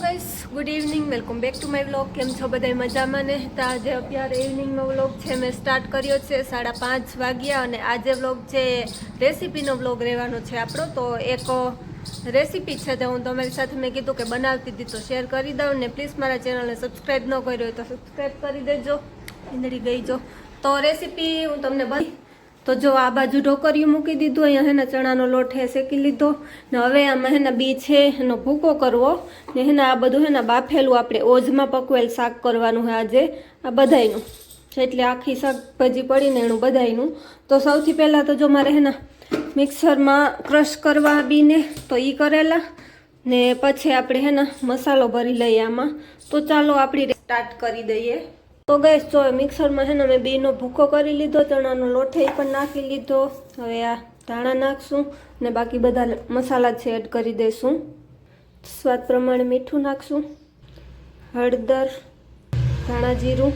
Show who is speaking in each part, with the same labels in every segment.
Speaker 1: Guys good evening welcome back to my vlog કેમ છો બધા મજામાં ને? તો આજે અત્યારે ઇવનિંગનો વ્લોગ છે. મેં સ્ટાર્ટ કર્યો છે સાડા પાંચ વાગ્યા અને આજે વ્લોગ છે રેસીપીનો વ્લોગ રહેવાનો છે આપણો. તો એક રેસીપી છે તો હું તમારી સાથે મેં કીધું કે બનાવતી હતી, તો શેર કરી દઉં ને પ્લીઝ મારા ચેનલને સબસ્ક્રાઈબ ન કર્યો હોય તો સબસ્ક્રાઈબ કરી દેજો. ઈંદડી ગઈ જો. તો રેસીપી હું તમને બધી તો જો આ બાજુ ઢોકરિયું મૂકી દીધું, અહીંયા હેને ચણાનો લોટ હે શેકી લીધો. ને હવે આમાં હેના બી છે, એનો ભૂકો કરવો. ને હેના આ બધું હેના બાફેલું આપણે ઓજમાં પકવેલ શાક કરવાનું છે આજે, આ બધાયનું. એટલે આખી શાકભાજી પડીને એનું બધાયનું. તો સૌથી પહેલાં તો જો મારે હેના મિક્સરમાં ક્રશ કરવા બીને, તો એ કરેલા. ને પછી આપણે હેના મસાલો ભરી લઈએ આમાં. તો ચાલો આપણી સ્ટાર્ટ કરી દઈએ. તો ગઈ જો મિક્સરમાં છે ને મેં બીનો ભૂકો કરી લીધો, ચણાનો લોઠે પણ નાખી લીધો. હવે આ ધાણા નાખશું ને બાકી બધા મસાલા છે એડ કરી દઈશું. સ્વાદ પ્રમાણે મીઠું નાખશું, હળદર, ધાણા જીરું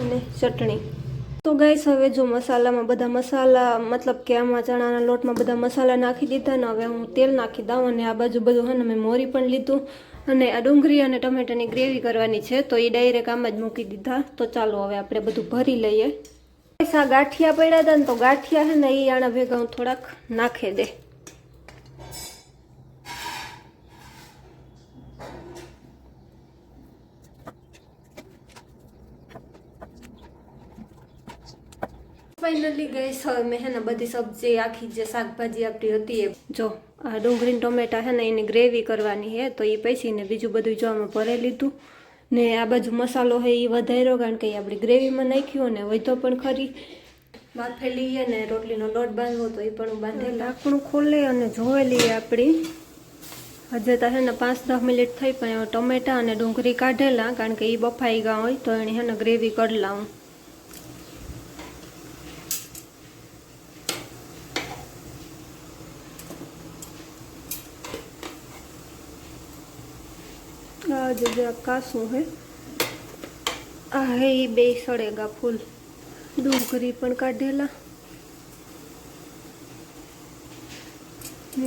Speaker 1: અને ચટણી. તો ગેસ હવે જો મસાલામાં બધા મસાલા, મતલબ કે આમાં ચણાના લોટમાં બધા મસાલા નાખી દીધા ને હવે હું તેલ નાખી દઉં અને આ બાજુ બધું છે ને મેં મોરી પણ લીધું. અને આ ડુંગળી અને ટમેટાની ગ્રેવી કરવાની છે, તો એ ડાયરેક્ટ આમ જ મૂકી દીધા. તો ચાલો હવે આપણે બધું ભરી લઈએ. પૈસા ગાંઠિયા પડ્યા હતા ને તો ગાંઠિયા છે ને એ આણા ભેગા હું થોડાક નાખી દે. ફાઇનલી ગઈ હવે મેં બધી સબ્જી, આખી જે શાકભાજી આપણી હતી એ. જો આ ડુંગળી ટમેટા છે ને એની ગ્રેવી કરવાની છે તો એ પૈસીને બીજું બધું જો આમાં ભરી લીધું. ને આ બાજુ મસાલો છે એ વધાર્યો કારણ કે એ આપણી ગ્રેવીમાં નાખ્યો ને વધો પણ ખરી. બાફેલી છે ને રોટલીનો લોટ બાંધવો તો એ પણ બાંધે લાકડું ખોલે અને જોવેલી આપણી. હજે તો છે ને પાંચ દસ મિનિટ થઈ પણ ટમેટા અને ડુંગળી કાઢેલા કારણ કે એ બફાઈ ગયા હોય તો એને છે ને ગ્રેવી કરી લાવું જે જરાક કાસું હે. આ ઈ બે સળેગા ફૂલ. ડુંગરી પણ કાઢેલા.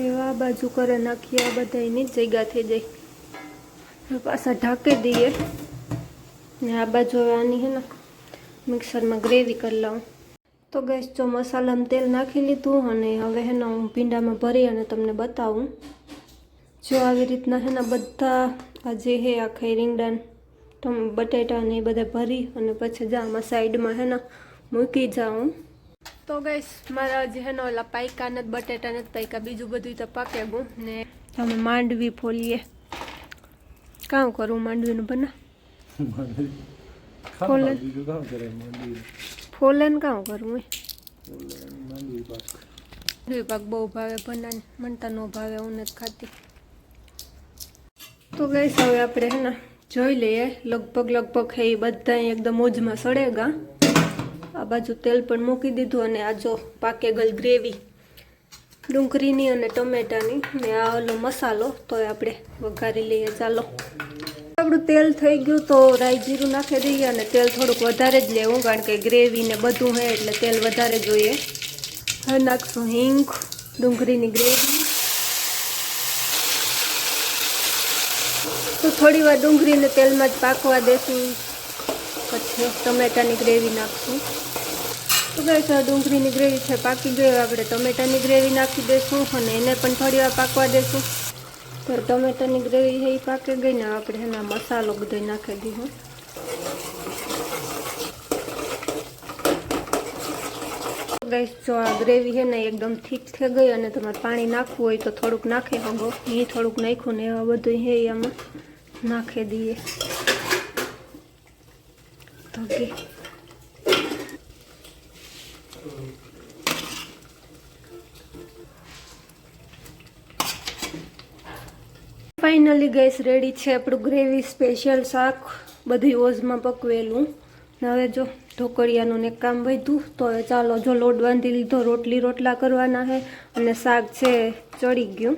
Speaker 1: એવા બાજુ કરે નાખીએ આ બધાની જગ્યા થઈ જાય. પાછા ઢાંકી દઈએ. ને આ બાજુ આની હે ને મિક્સરમાં ગ્રેવી કરી લઉં. તો ગેસ જો મસાલામાં તેલ નાખી લીધું અને હવે હે ને હું ભીંડામાં ભરી અને તમને બતાવું. જો આવી રીતના છે ને બધા આ જે હે આખા રીંગણા ટમ બટેટાને એ બધા ભરી અને પછી જા આમાં સાઈડમાં હે ને મૂકી જાઉં તો ગઈશ મારા જે હે ને ઓલા પાયકા નથી બટેટા નથી પાયકા બીજું બધું તો પાકે ગયું ને તમે માંડવી ફોલીએ. કામ કરું માંડવીનું બના ફોલેન ફોલેન કામ કરું એ માંડવી પાક. બહુ ભાવે બનાને મનતા ન ભાવે હું નથી ખાતી. તો ગઈશ હવે આપણે હે ને જોઈ લઈએ. લગભગ લગભગ હે એ બધા એકદમ મોજમાં સળેગા. આ બાજુ તેલ પણ મૂકી દીધું અને આ જો પાકે ગલ ગ્રેવી. ડુંગળીની અને ટમેટાની ને આ ઓલો મસાલો, તો આપણે વઘારી લઈએ. ચાલો. આપણું તેલ થઈ ગયું તો રાઈ જીરું નાખી દઈએ અને તેલ થોડુંક વધારે જ લેવું, કારણ કે ગ્રેવી ને બધું હે એટલે તેલ વધારે જોઈએ. હવે નાખશું હિંગ, ડુંગળીની ગ્રેવી. તો થોડી વાર ડુંગળીને તેલમાં જ પાકવા દેશું. પછી ટમેટાની ગ્રેવી નાખશું. તો ગાઈસ ડુંગળીની ગ્રેવી છે, પાકી ગઈ. આપણે ટમેટાની ગ્રેવી નાખી દઈશું અને એને પણ થોડી વાર પાકવા દેશું. તો ટમેટાની ગ્રેવી એ પાકી ગઈ ને આપણે એના મસાલો બધો નાખી દઈશું ગાઈસ, જો આ ગ્રેવી છે ને એકદમ થીક થઈ ગઈ અને તમારે પાણી નાખવું હોય તો થોડુંક નાખી શકો. એ થોડુંક નાખ્યું ને એવા બધું હે આમાં. નાખી દઈએ. તો ફાઇનલી ગેસ રેડી છે આપણું ગ્રેવી સ્પેશિયલ શાક. બધી ઓઝમાં પકવેલું. હવે જો ઢોકળિયાનું ને કામ વધ્યું, તો હવે ચાલો જો લોટ બાંધી લીધો, રોટલી રોટલા કરવાના છે અને શાક છે, ચડી ગયું.